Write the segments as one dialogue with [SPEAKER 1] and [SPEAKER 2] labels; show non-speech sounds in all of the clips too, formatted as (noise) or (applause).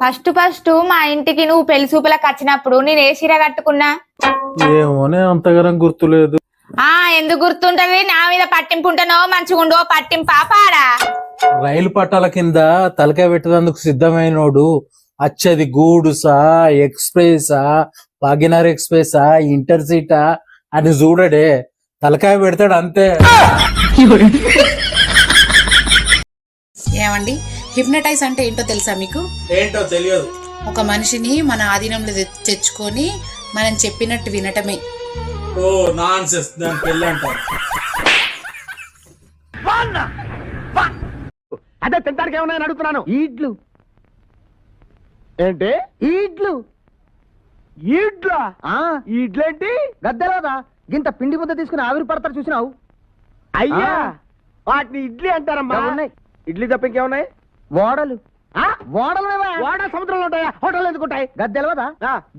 [SPEAKER 1] First first మా ఇంటికి నువ్వు పెళ్ళి చూపులకు వచ్చినప్పుడు నేను ఏ చీర కట్టుకున్నా?
[SPEAKER 2] ఏమోనే అంతగానం గుర్తులేదు.
[SPEAKER 1] ఆ ఎందుకు గుర్తుంటది? నా మీద పట్టింపు ఉంటానో మంచిగుండో పట్టింపా పాడా?
[SPEAKER 2] రైలు పట్టాల కింద తలకాయ పెట్టేందుకు సిద్ధమైనోడు అచ్చది గూడుసా ఎక్స్ప్రెసా భాగ్యనగర్ ఎక్స్ప్రెసా ఇంటర్సిటా అని చూడడే. తలకాయ పెడతాడు అంతే. (laughs)
[SPEAKER 3] ఏమండి? హిప్నటైజ్ అంటే ఏంటో తెలుసా మీకు?
[SPEAKER 2] ఏంటో తెలియదు.
[SPEAKER 3] ఒక మనిషిని మన ఆధీనంలో తెచ్చుకొని మనం చెప్పినట్టు వినటమే.
[SPEAKER 2] ఓ నాన్ సెస్ దాని పెళ్ళి అంటారు.
[SPEAKER 4] అదే తింటానికి ఏమన్నా అడుగుతున్నాను. ఈడ్లు. ఏంటి? ఈడ్లు. ఈడ్లా? ఈడ్లేంటి? గద్దెలోదా? గింత పిండి ముద్ద తీసుకుని ఆవిరి పడతారు చూసినావు. అయ్యా! వాటిని ఇడ్లీ అంటారమ్మా. ఇడ్లీ తప్ప ఇంకేమున్నాయి? ఓడలు ఓడలు ఓడ సముద్రంలో ఉంటాయా? హోటల్ ఎందుకుంటాయి గద్దెలవదా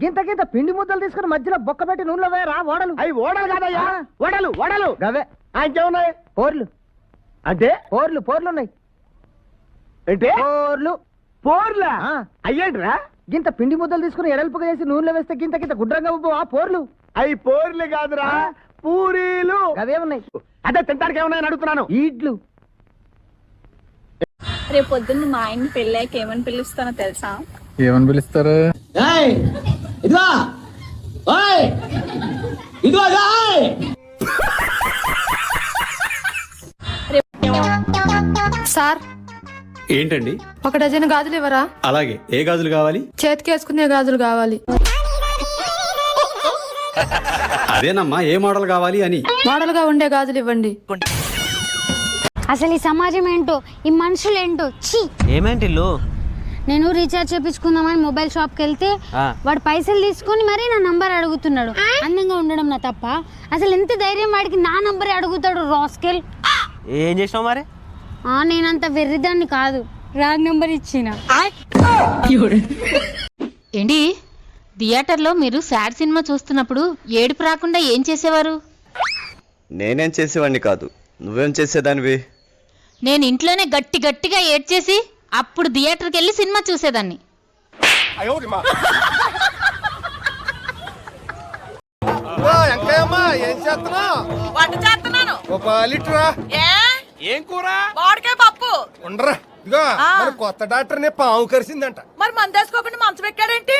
[SPEAKER 4] గింత గింత పిండి ముద్దలు తీసుకుని మధ్యలో బొక్క పెట్టి నూనెలో వేయరా? ఓడలు అవి ఓడలు కాదయ్యా. ఓడలు ఓడలు. గవే ఇంకేమున్నాయి? పోర్లు. అంటే? పోర్లు పోర్లు ఉన్నాయి ఏంటి? పోర్లు. పోర్లా? అయ్యేంట్రా? గింత పిండి ముద్దలు తీసుకుని ఎడల్పుగా చేసి నూనెలో వేస్తే గింత గింత గుడ్రంగా ఉబ్బు. ఆ పోర్లు. అవి పోర్లు కాదురా. పూరీలు. అవే ఉన్నాయి అదే తింటానికి ఏమన్నా అడుగుతున్నాను. ఈడ్లు.
[SPEAKER 5] రేపు పొద్దున్న మా ఆయన్ని పెళ్ళాక ఏమని పిలుస్తానో తెలుసా?
[SPEAKER 6] ఏమని పిలుస్తారు?
[SPEAKER 7] సార్
[SPEAKER 8] ఏంటండి?
[SPEAKER 7] ఒక డజన్ గాజులు ఇవ్వరా?
[SPEAKER 8] అలాగే. ఏ గాజులు కావాలి?
[SPEAKER 7] చేతికి వేసుకునే గాజులు కావాలి.
[SPEAKER 8] అదేనమ్మా ఏ మోడల్ కావాలి అని?
[SPEAKER 7] మోడల్గా ఉండే గాజులు ఇవ్వండి.
[SPEAKER 9] అసలు ఈ సమాజం ఏంటో ఈ మనుషులు ఏంటో ఛీ!
[SPEAKER 4] ఏమేంటి
[SPEAKER 9] నేను రీఛార్జ్ చేపించుకుందామని మొబైల్ షాప్కి వెళ్తే వాడు పైసలు తీసుకొని మరీ నా నంబర్ అడుగుతున్నాడు. అందంగా ఉండడం నా తప్ప. అసలు ఎంత ధైర్యం వాడికి నా నంబరే అడుగుతాడు రాస్కెల్.
[SPEAKER 4] ఏం చేసినావు మరి?
[SPEAKER 9] ఆ నేనంత వెర్రిదాన్ని కాదు. రాంగ్ నంబర్ ఇచ్చిన.
[SPEAKER 10] ఏంటి? థియేటర్లో మీరు సాడ్ సినిమా చూస్తున్నప్పుడు ఏడుపు రాకుండా ఏం చేసేవారు?
[SPEAKER 11] నేనేం చేసేవాడిని కాదు. నువ్వేం చేసేదానివి?
[SPEAKER 10] నేను ఇంట్లోనే గట్టి గట్టిగా ఏడ్చేసి అప్పుడు థియేటర్కి వెళ్ళి సినిమా చూసేదాన్ని.
[SPEAKER 4] ఏం చేస్తున్నావు?
[SPEAKER 1] వంట చేస్తున్నాను.
[SPEAKER 4] ఒక లీటరా?
[SPEAKER 1] ఏ?
[SPEAKER 4] ఏం కూర?
[SPEAKER 1] మామిడికాయ పప్పు.
[SPEAKER 4] ఉండరా ఇదిగో మన కొత్త డాక్టర్ని పాము కరిసిందంట.
[SPEAKER 1] మరి మందేసుకోకుండా మంచం ఎక్కాడేంటి?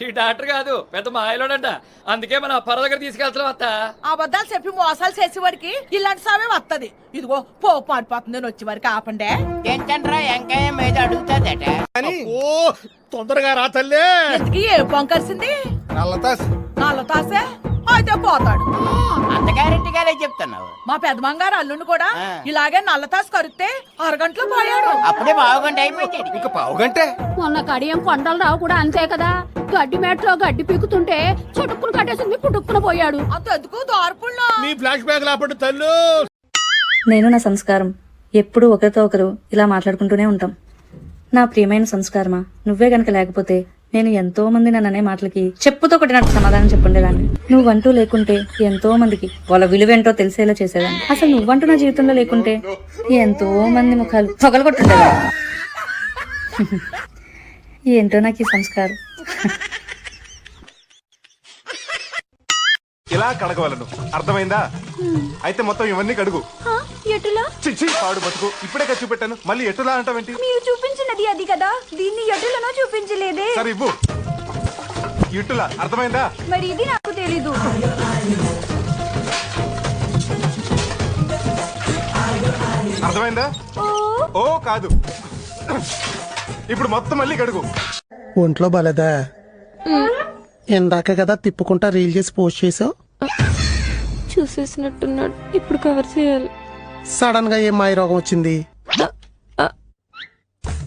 [SPEAKER 6] ఈ డాక్టర్ కాదు పెద్ద మాయలోడంట. అందుకే మన పర దగ్గర తీసుకెళ్తున్నాం అత్త.
[SPEAKER 1] అబద్ధాలు చెప్పి మోసాలు చేసేవాడికి ఇలాంటి సామే వస్తది ఇదిగో పోపు మాడిపోతుంది నేను వచ్చేవారికి ఆపండే.
[SPEAKER 4] అని ఓ తొందరగా రా తల్లే.
[SPEAKER 1] ఇంతకీ ఏ పొంకరిసింది
[SPEAKER 4] నల్లతాసి
[SPEAKER 1] నల్ల తాసే? అయితే పోతాడు.
[SPEAKER 4] అంత గ్యారెంటీగానే చెప్తున్నావు.
[SPEAKER 1] మా పెద్దమంగారు అల్లుని కూడా ఇలాగే నల్ల తాసు కరిస్తే అరగంటలో పోయాడు.
[SPEAKER 4] అప్పుడే బాగుంటే అయిపోయింది. ఇంకా పావుగంటే
[SPEAKER 5] మొన్న కడియం కొండలు రావు కూడా అంతే కదా. గడ్డి మేట్లో గడ్డి పీకుతుంటే చుట్టుకుని కట్టేసింది పుట్టుక్కున పోయాడు.
[SPEAKER 1] అంత ఎందుకు దార్పుల్లో.
[SPEAKER 4] మీ ఫ్లాష్ బ్యాగ్ లాపట్టు తల్లు.
[SPEAKER 5] నేను నా సంస్కారం ఎప్పుడు ఒకరితో ఒకరు ఇలా మాట్లాడుకుంటూనే ఉంటాం. నా ప్రియమైన సంస్కారమా? నువ్వే గనక లేకపోతే నేను ఎంతో మంది నన్ననే మాటలకి చెప్పుతో కొట్టినట్టు సమాధానం చెప్పుండేదాన్ని. నువ్వంటూ లేకుంటే ఎంతో మందికి వాళ్ళ విలువేంటో తెలిసేలా చేసేదాన్ని. అసలు నువ్వంటూ నా జీవితంలో లేకుంటే ఎంతో మంది ముఖాలు పగలగొట్టుండేదాన్ని (laughs) ఏంటో నాకు ఈ సంస్కారం.
[SPEAKER 4] ఇలా కడగవలను. అర్థమైందా? అయితే మొత్తం ఇవన్నీ కడుగు.
[SPEAKER 5] ఎటులా?
[SPEAKER 4] చిచ్చి పాడు బతుకు. ఇప్పుడే ఖర్చు పెట్టాను మళ్ళీ ఎటులా అంటావేంటి?
[SPEAKER 5] మీరు చూపించినది అది కదా. దీన్ని ఎటులనో చూపించలేదే.
[SPEAKER 4] సరే ఇవ్వు. ఇటులా. అర్థమైందా?
[SPEAKER 5] మరి ఇది నాకు తెలీదు.
[SPEAKER 4] అర్థమైందా? ఓ. కాదు. ఇప్పుడు మొత్తం మళ్ళీ కడుగు
[SPEAKER 12] ఒంట్లో బలదా? ఇందాక కదా తిప్పుకుంటా రీల్ చేసి పోస్ట్ చేసావు?
[SPEAKER 5] చూసేసినట్టున్నాడు. ఇప్పుడు కవర్ చేయాలి.
[SPEAKER 12] సడన్గా ఏం మాయ రోగం వచ్చింది?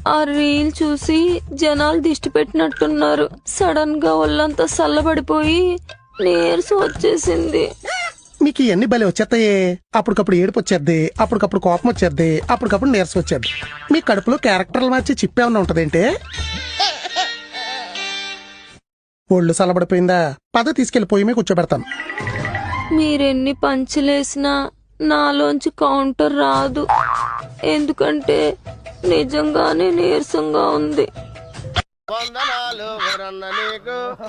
[SPEAKER 5] ఆ రీల్ చూసి జనాలు దిష్టి పెట్టినట్టున్నారు. సడన్గా ఒళ్ళంతా చల్లబడిపోయి నీరసం వచ్చేసింది.
[SPEAKER 12] మీకు ఇవన్నీ భలే వచ్చేస్తాయే అప్పటికప్పుడు ఏడుపు వచ్చేద్ది అప్పటికప్పుడు కోపం వచ్చేద్ది అప్పటికప్పుడు నీరసం వచ్చేద్ది. మీ కడుపులో క్యారెక్టర్లు మార్చి చిప్ ఏమన్నా ఉంటదేంటే? ఒళ్ళు చల్లబడిపోయిందా? పద తీసుకెళ్ళి పొయ్యి మీద కూర్చోబెడతాను.
[SPEAKER 5] మీరెన్ని పంచులేసినా నాలోంచి కౌంటర్ రాదు. ఎందుకంటే నిజంగానే నీరసంగా ఉంది.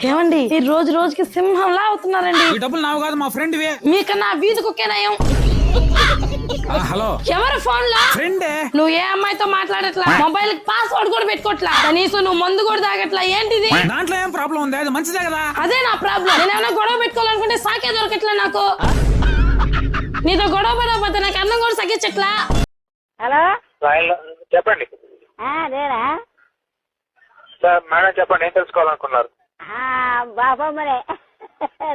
[SPEAKER 13] ఏమండి ఈ రోజు రోజుకి సింహంలా అవుతున్నారండి
[SPEAKER 14] ఈ డబ్బులు నావు కాదు మా ఫ్రెండ్
[SPEAKER 13] మీకన్నా వీధి కుక్కేనయం
[SPEAKER 14] హలో.
[SPEAKER 13] ఎవరు ఫోన్లో?
[SPEAKER 14] ఫ్రెండే
[SPEAKER 13] నువ్వు ఏ అమ్మాయితో మాట్లాడట్లా? మొబైల్కి పాస్వర్డ్ కూడా పెట్టుకోవట్లా కనీసం నువ్వు మందు కూడా తాగట్లా? ఏంటిది?
[SPEAKER 14] దాంట్లో ఏం ప్రాబ్లం ఉంది? అది మంచిదే కదా.
[SPEAKER 13] అదే నా ప్రాబ్లం నేను ఏమైనా గొడవ పెట్టుకోవాలనుకుంటే సాకే దొరకట్లే నాకు? నీతో గొడవ పడకపోతే నాకు అన్నం కూడా సగించట్లా
[SPEAKER 11] హలో?
[SPEAKER 14] చెప్పండి.
[SPEAKER 11] నేనా
[SPEAKER 14] సార్ మేడం చెప్పండి ఏం తెలుసుకోవాలనుకున్నారు?
[SPEAKER 11] బాబమ్మనే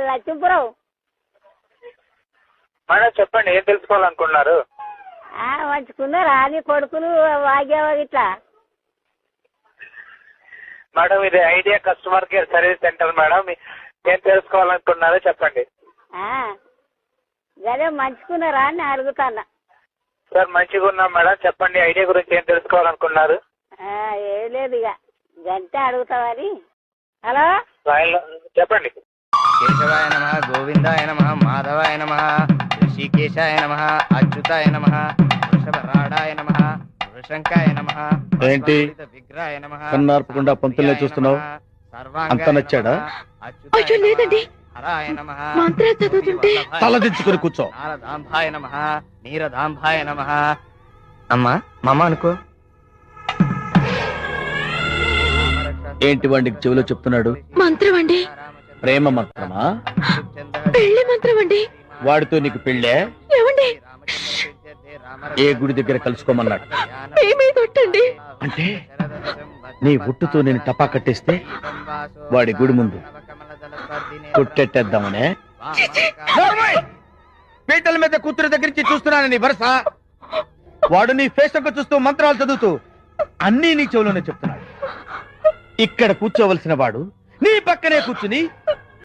[SPEAKER 11] లక్ష్మీపురం.
[SPEAKER 14] మేడం చెప్పండి ఏం తెలుసుకోవాలనుకున్నారు?
[SPEAKER 11] మంచుకున్నారా? నీ కొడుకులు వాగేవా ఇట్లా?
[SPEAKER 14] మేడం ఇది Idea customer care service centre madam. ఏం తెలుసుకోవాలనుకున్నారో చెప్పండి.
[SPEAKER 11] అదే మంచుకున్నారా అని అడుగుతాన్నా.
[SPEAKER 14] సార్ మంచిగా ఉన్నాం మేడం. చెప్పండి ఐడియా గురించి ఏం తెలుసుకోవాలనుకున్నారు?
[SPEAKER 11] ఏం లేదు ఇక గంటే అడుగుతావని హలో?
[SPEAKER 14] చెప్పండి.
[SPEAKER 11] కేశవాయ నమ గోవిందాయ నమ మాధవాయ నమ ఋషికేశాయ నమ అచ్యుతాయ నమ వృషభరాడాయ నమ వృషంకాయ నమ
[SPEAKER 3] ఏంటి?
[SPEAKER 11] విగ్రహాయ నమ
[SPEAKER 3] కన్నార్పకుండా పంతుల్ని చూస్తున్నావు? అంత నచ్చాడా?
[SPEAKER 11] అయ్యో లేదండి.
[SPEAKER 3] తలదించుకుని కూర్చో.
[SPEAKER 11] నారదాంభాయ నమ నీరదాంభాయ నమ. అమ్మా మమ్మ అనుకో.
[SPEAKER 3] ఏంటి వాడికి చెవిలో చెప్తున్నాడు?
[SPEAKER 15] మంత్రం అండి
[SPEAKER 3] ప్రేమ మంత్రమా?
[SPEAKER 15] పెళ్ళి మంత్రం అండి
[SPEAKER 3] వాడితో నీకు పెళ్ళే?
[SPEAKER 15] ఏమండి?
[SPEAKER 3] ఏ గుడి దగ్గర కలుసుకోమన్నాడు? అంటే నీ గుట్టుతో నేను టపా కట్టేస్తే వాడి గుడి ముందు కొట్టెట్టేద్దామనే. పీటల మీద కూతురు దగ్గర నుంచి చూస్తున్నాను నీ వరుస? వాడు నీ ఫేస్ చూస్తూ మంత్రాలు చదువుతూ అన్నీ నీ చెవులోనే చెప్తున్నాడు. ఇక్కడ కూర్చోవలసిన వాడు నీ పక్కనే కూర్చుని